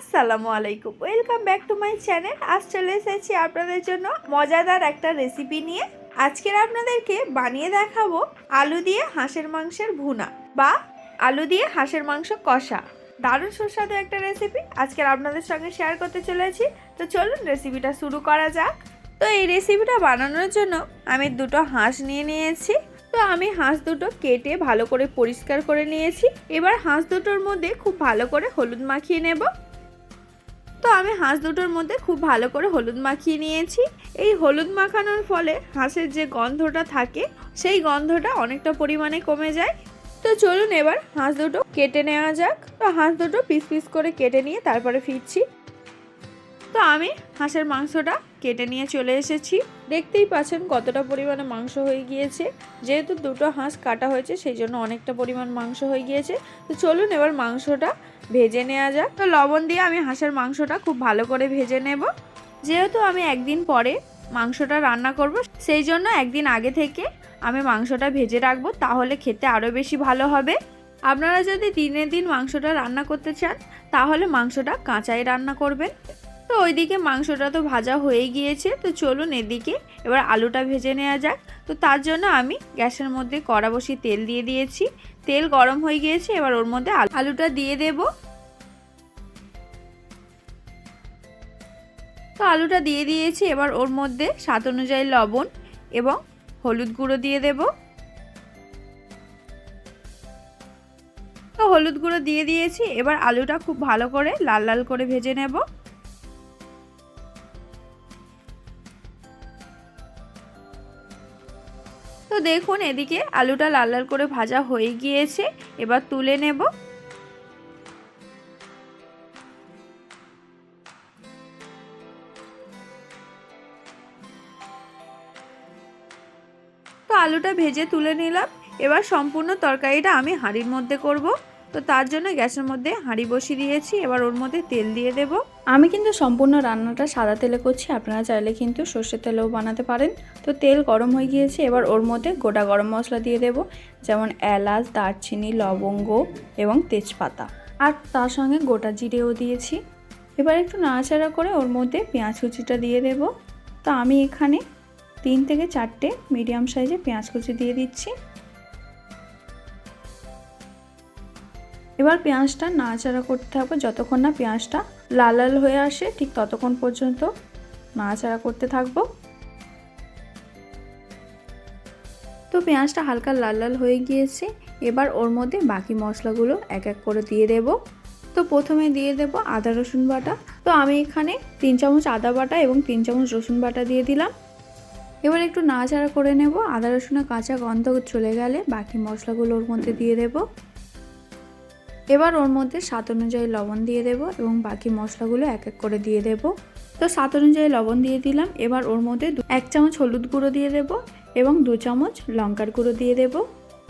আসসালামু আলাইকুম। Welcome back to my channel আজ চলে এসেছি আপনাদের জন্য মজাদার একটা রেসিপি নিয়ে। আজকের আপনাদেরকে বানিয়ে দেখাবো আলু দিয়ে হাঁসের মাংসের ভুনা বা আলু দিয়ে হাঁসের মাংস কষা। দারুণ সুস্বাদু একটা রেসিপি আজকের আপনাদের সঙ্গে শেয়ার করতে চলেছি। তো চলুন রেসিপিটা শুরু করা যাক। তো এই রেসিপিটা বানানোর জন্য আমি দুটো হাঁস নিয়ে নিয়েছি। তো আমি হাঁস দুটো কেটে ভালো করে পরিষ্কার করে নিয়েছি। এবার হাঁস দুটোর মধ্যে খুব ভালো করে হলুদ মাখিয়ে নেব। তো আমি হাঁস দুটোর মধ্যে খুব ভালো করে হলুদ মাখিয়ে নিয়েছি। এই হলুদ মাখানোর ফলে হাঁসের যে গন্ধটা থাকে, সেই গন্ধটা অনেকটা পরিমাণে কমে যায়। তো চলুন এবার হাঁস দুটো কেটে নেওয়া যাক। তো হাঁস দুটো পিস পিস করে কেটে নিয়ে তারপরে ফিরছি। তো আমি হাঁসের মাংসটা কেটে নিয়ে চলে এসেছি। দেখতেই পাচ্ছেন কতটা পরিমাণে মাংস হয়ে গিয়েছে। যেহেতু দুটো হাঁস কাটা হয়েছে, সেই জন্য অনেকটা পরিমাণ মাংস হয়ে গিয়েছে। তো চলুন এবার মাংসটা ভেজে নেওয়া যাক। তো লবণ দিয়ে আমি হাঁসের মাংসটা খুব ভালো করে ভেজে নেব। যেহেতু আমি একদিন পরে মাংসটা রান্না করব, সেই জন্য একদিন আগে থেকে আমি মাংসটা ভেজে রাখব, তাহলে খেতে আরও বেশি ভালো হবে। আপনারা যদি দিনের দিন মাংসটা রান্না করতে চান, তাহলে মাংসটা কাঁচাই রান্না করবেন। তো ওইদিকে মাংসটা তো ভাজা হয়ে গিয়েছে, তো চলুন এদিকে। এবার আলুটা ভেজে নেওয়া যাক। তো তার জন্য আমি গ্যাসের মধ্যে কড়া বসিয়ে তেল দিয়ে দিয়েছি। তেল গরম হয়ে গিয়েছে, এবার ওর মধ্যে আলু- আলুটা দিয়ে দেব। তো আলুটা দিয়ে দিয়েছি, এবার ওর মধ্যে স্বাদ অনুযায়ী লবণ এবং হলুদ গুঁড়ো দিয়ে দেব। তো হলুদ গুঁড়ো দিয়ে দিয়েছি, এবার আলুটা খুব ভালো করে লাল লাল করে ভেজে নেব। দেখুন, এদিকে আলুটা লাল লাল করে ভাজা হয়ে গিয়েছে। এবার তুলে নেব। তো আলুটা ভেজে তুলে নিলাম। এবার সম্পূর্ণ তরকারিটা আমি হাঁড়ির মধ্যে করব। তো তার জন্য গ্যাসের মধ্যে হাঁড়ি বসিয়ে দিয়েছি, এবার ওর মধ্যে তেল দিয়ে দেব। আমি কিন্তু সম্পূর্ণ রান্নাটা সাদা তেলে করছি, আপনারা চাইলে কিন্তু সর্ষের তেলেও বানাতে পারেন। তো তেল গরম হয়ে গিয়েছে, এবার ওর মধ্যে গোটা গরম মশলা দিয়ে দেব, যেমন এলাচ, দারচিনি, লবঙ্গ এবং তেজপাতা। আর তার সঙ্গে গোটা জিরেও দিয়েছি। এবার একটু নাড়াচাড়া করে ওর মধ্যে পেঁয়াজ কুচিটা দিয়ে দেব। তো আমি এখানে তিন থেকে চারটে মিডিয়াম সাইজে পেঁয়াজ কুচি দিয়ে দিচ্ছি। এবার পেঁয়াজটা নাড়াচাড়া করতে হবে। যতক্ষণ না পেঁয়াজটা লাল লাল হয়ে আসে, ঠিক ততক্ষণ পর্যন্ত নাড়াচাড়া করতে থাকব। তো পেঁয়াজটা হালকা লাল লাল হয়ে গিয়েছে। এবার ওর মধ্যে বাকি মশলাগুলো এক এক করে দিয়ে দেব। তো প্রথমে দিয়ে দেব আদা, রসুন বাটা। তো আমি এখানে তিন চামচ আদা বাটা এবং তিন চামচ রসুন বাটা দিয়ে দিলাম। এবার একটু নাড়াচাড়া করে নেব। আদা, রসুনের কাঁচা গন্ধ চলে গেলে বাকি মশলাগুলো ওর মধ্যে দিয়ে দেবো। এবার ওর মধ্যে স্বাদ অনুযায়ী লবণ দিয়ে দেব এবং বাকি মশলাগুলো এক এক করে দিয়ে দেব। তো স্বাদ অনুযায়ী লবণ দিয়ে দিলাম। এবার ওর মধ্যে এক চামচ হলুদ গুঁড়ো দিয়ে দেব এবং দু চামচ লঙ্কার গুঁড়ো দিয়ে দেব।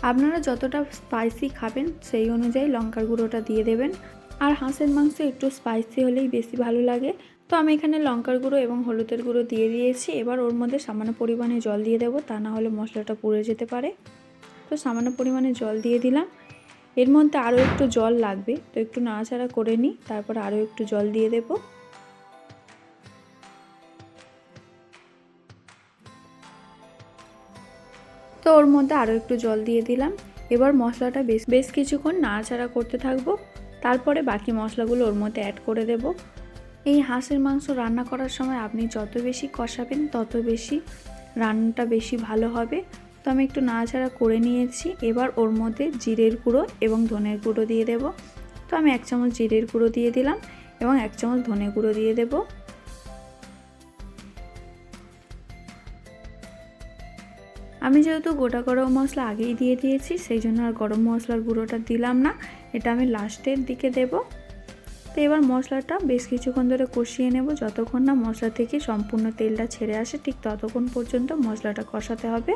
আপনারা যতটা স্পাইসি খাবেন সেই অনুযায়ী লঙ্কার গুঁড়োটা দিয়ে দেবেন। আর হাঁসের মাংস একটু স্পাইসি হলেই বেশি ভালো লাগে। তো আমি এখানে লঙ্কার গুঁড়ো এবং হলুদের গুঁড়ো দিয়ে দিয়েছি। এবার ওর মধ্যে সামান্য পরিমাণে জল দিয়ে দেবো। তা না হলে মশলাটা পুড়ে যেতে পারে। তো সামান্য পরিমাণে জল দিয়ে দিলাম। এর মধ্যে আরও একটু জল লাগবে, তো একটু নাড়াচাড়া করে নিই, তারপর আরও একটু জল দিয়ে দেব। তো ওর মধ্যে আরও একটু জল দিয়ে দিলাম। এবার মশলাটা বেশ বেশ কিছুক্ষণ নাড়াচাড়া করতে থাকব। তারপরে বাকি মশলাগুলো ওর মধ্যে অ্যাড করে দেব। এই হাঁসের মাংস রান্না করার সময় আপনি যত বেশি কষাবেন, তত বেশি রান্নাটা বেশি ভালো হবে। তো আমি একটু নাড়াচাড়া করে নিয়েছি। এবার ওর মধ্যে জিরের গুঁড়ো এবং ধনের গুঁড়ো দিয়ে দেব। তো আমি এক চামচ জিরের গুঁড়ো দিয়ে দিলাম এবং এক চামচ ধনে গুঁড়ো দিয়ে দেব। আমি যেহেতু গোটা গরম মশলা আগেই দিয়ে দিয়েছি, সেই জন্য আর গরম মশলার গুঁড়োটা দিলাম না। এটা আমি লাস্টের দিকে দেব। তো এবার মশলাটা বেশ কিছুক্ষণ ধরে কষিয়ে নেব। যতক্ষণ না মশলা থেকে সম্পূর্ণ তেলটা ছেড়ে আসে, ঠিক ততক্ষণ পর্যন্ত মশলাটা কষাতে হবে।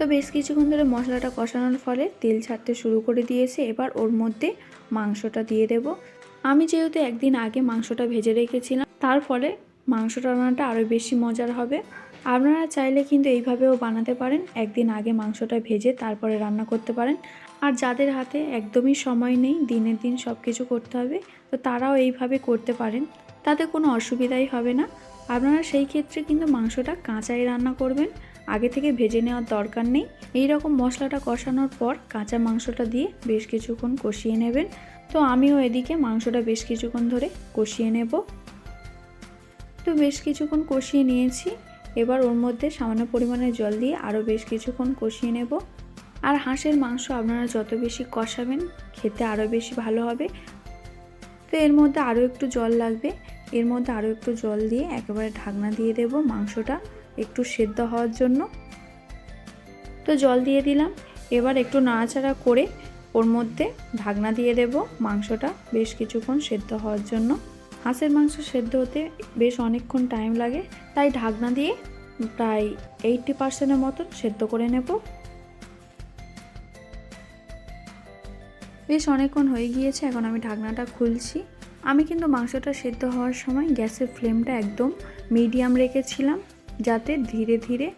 তো বেশ কিছুক্ষণ ধরে মশলাটা কষানোর ফলে তেল ছাড়তে শুরু করে দিয়েছে। এবার ওর মধ্যে মাংসটা দিয়ে দেব। আমি যেহেতু একদিন আগে মাংসটা ভেজে রেখেছিলাম, তার ফলে মাংস রান্নাটা আরও বেশি মজার হবে। আপনারা চাইলে কিন্তু এইভাবেও বানাতে পারেন। একদিন আগে মাংসটা ভেজে তারপরে রান্না করতে পারেন। আর যাদের হাতে একদমই সময় নেই, দিনের দিন সব কিছু করতে হবে, তো তারাও এইভাবে করতে পারেন। তাতে কোনো অসুবিধাই হবে না। আপনারা সেই ক্ষেত্রে কিন্তু মাংসটা কাঁচাই রান্না করবেন। আগে থেকে ভেজে নেওয়ার দরকার নেই। এই রকম মশলাটা কষানোর পর কাঁচা মাংসটা দিয়ে বেশ কিছুক্ষণ কষিয়ে নেবেন। তো আমিও এদিকে মাংসটা বেশ কিছুক্ষণ ধরে কষিয়ে নেব। তো বেশ কিছুক্ষণ কষিয়ে নিয়েছি। এবার ওর মধ্যে সামান্য পরিমাণে জল দিয়ে আরও বেশ কিছুক্ষণ কষিয়ে নেব। আর হাঁসের মাংস আপনারা যত বেশি কষাবেন, খেতে আরও বেশি ভালো হবে। তো এর মধ্যে আরও একটু জল লাগবে। এর মধ্যে আরও একটু জল দিয়ে একেবারে ঢাকনা দিয়ে দেব মাংসটা। একটু সেদ্ধ হওয়ার জন্য। তো জল দিয়ে দিলাম। এবার একটু নাড়াচাড়া করে ওর মধ্যে ঢাকনা দিয়ে দেব। মাংসটা বেশ কিছুক্ষণ সেদ্ধ হওয়ার জন্য। হাঁসের মাংস সেদ্ধ হতে বেশ অনেকক্ষণ টাইম লাগে। তাই ঢাকনা দিয়ে প্রায় এইটটি পার্সেন্টের মতন সেদ্ধ করে নেব। বেশ অনেকক্ষণ হয়ে গিয়েছে, এখন আমি ঢাকনাটা খুলছি। আমি কিন্তু মাংসটা সেদ্ধ হওয়ার সময় গ্যাসের ফ্লেমটা একদম মিডিয়াম রেখেছিলাম। যাতে ধীরে ধীরে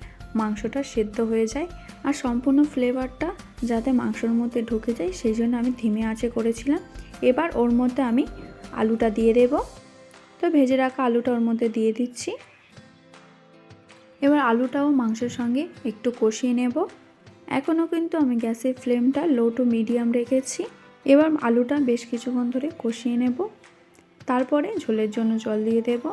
মাংসটা সেদ্ধ হয়ে যায় আর সম্পূর্ণ ফ্লেভারটা যাতে মাংসর মধ্যে ঢুকে যায়, সেই জন্য আমি ধিমে আঁচে করেছিলাম। এবার ওর মধ্যে আমি আলুটা দিয়ে দেব। তো ভেজে রাখা আলুটা ওর মধ্যে দিয়ে দিচ্ছি। এবার আলুটাও মাংসের সঙ্গে একটু কষিয়ে নেব। এখনও কিন্তু আমি গ্যাসের ফ্লেমটা লো টু মিডিয়াম রেখেছি। এবার আলুটা বেশ কিছুক্ষণ ধরে কষিয়ে নেব। তারপরে ঝোলের জন্য জল দিয়ে দেব।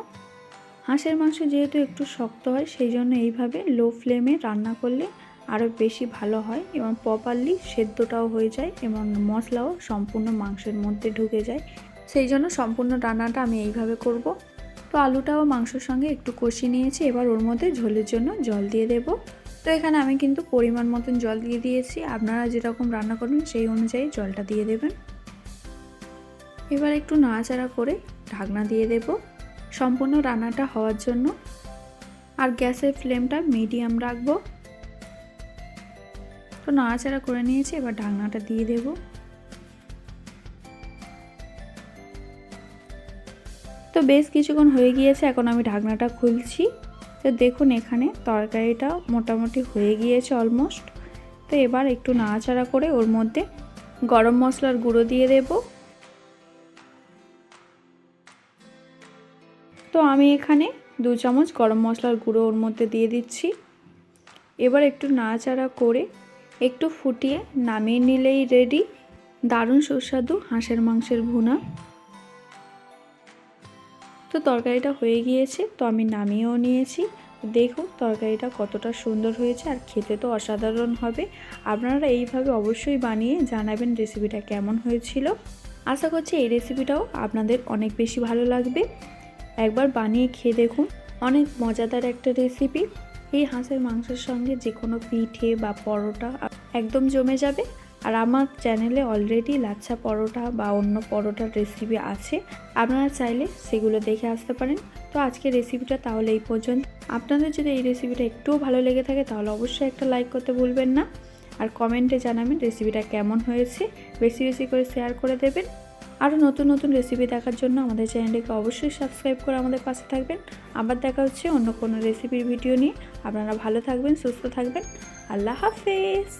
হাঁসের মাংস যেহেতু একটু শক্ত হয় সেই জন্য এইভাবে লো ফ্লেমে রান্না করলে আরও বেশি ভালো হয় এবং প্রপারলি সেদ্ধটাও হয়ে যায় এবং মশলাও সম্পূর্ণ মাংসের মধ্যে ঢুকে যায়। সেই জন্য সম্পূর্ণ রান্নাটা আমি এইভাবে করব। তো আলুটাও মাংসের সঙ্গে একটু কষিয়ে নিয়েছি, এবার ওর মধ্যে ঝোলের জন্য জল দিয়ে দেব। তো এখানে আমি কিন্তু পরিমাণ মতন জল দিয়ে দিয়েছি, আপনারা যেরকম রান্না করবেন সেই অনুযায়ী জলটা দিয়ে দেবেন। এবার একটু নাড়াচাড়া করে ঢাকনা দিয়ে দেব। সম্পূর্ণ রান্নাটা হওয়ার জন্য। আর গ্যাসের ফ্লেমটা মিডিয়াম রাখব। তো নাড়াচাড়া করে নিয়েছি, এবার ঢাকনাটা দিয়ে দেব। তো বেশ কিছুক্ষণ হয়ে গিয়েছে, এখন আমি ঢাকনাটা খুলছি। তো দেখুন এখানে তরকারিটা মোটামুটি হয়ে গিয়েছে অলমোস্ট তো এবার একটু নাড়াচাড়া করে ওর মধ্যে গরম মশলার গুঁড়ো দিয়ে দেব। তো আমি এখানে দু চামচ গরম মশলার গুঁড়ো ওর মধ্যে দিয়ে দিচ্ছি। এবার একটু নাড়াচাড়া করে একটু ফুটিয়ে নামিয়ে নিলেই রেডি দারুণ সুস্বাদু হাঁসের মাংসের ভুনা। তো তরকারিটা হয়ে গিয়েছে, তো আমি নামিয়েও নিয়েছি। দেখুন তরকারিটা কতটা সুন্দর হয়েছে আর খেতে তো অসাধারণ হবে। আপনারা এইভাবে অবশ্যই বানিয়ে জানাবেন রেসিপিটা কেমন হয়েছিল। আশা করছি এই রেসিপিটাও আপনাদের অনেক বেশি ভালো লাগবে। একবার বানিয়ে খেয়ে দেখুন, অনেক মজাদার একটা রেসিপি এই হাঁসের মাংসের সঙ্গে যে কোনো পিঠে বা পরোটা একদম জমে যাবে। আর আমার চ্যানেলে অলরেডি লাচ্ছা পরোটা বা অন্য পরোটার রেসিপি আছে। আপনারা চাইলে সেগুলো দেখে আসতে পারেন। তো আজকের রেসিপিটা তাহলে এই পর্যন্ত। আপনাদের যদি এই রেসিপিটা একটুও ভালো লেগে থাকে, তাহলে অবশ্যই একটা লাইক করতে ভুলবেন না। আর কমেন্টে জানাবেন রেসিপিটা কেমন হয়েছে। বেশি বেশি করে শেয়ার করে দেবেন। আরও নতুন নতুন রেসিপি দেখার জন্য আমাদের চ্যানেলটিকে অবশ্যই সাবস্ক্রাইব করে আমাদের পাশে থাকবেন। আবার দেখা হচ্ছে অন্য কোনো রেসিপির ভিডিও নিয়ে। আপনারা ভালো থাকবেন, সুস্থ থাকবেন। আল্লাহ হাফেজ!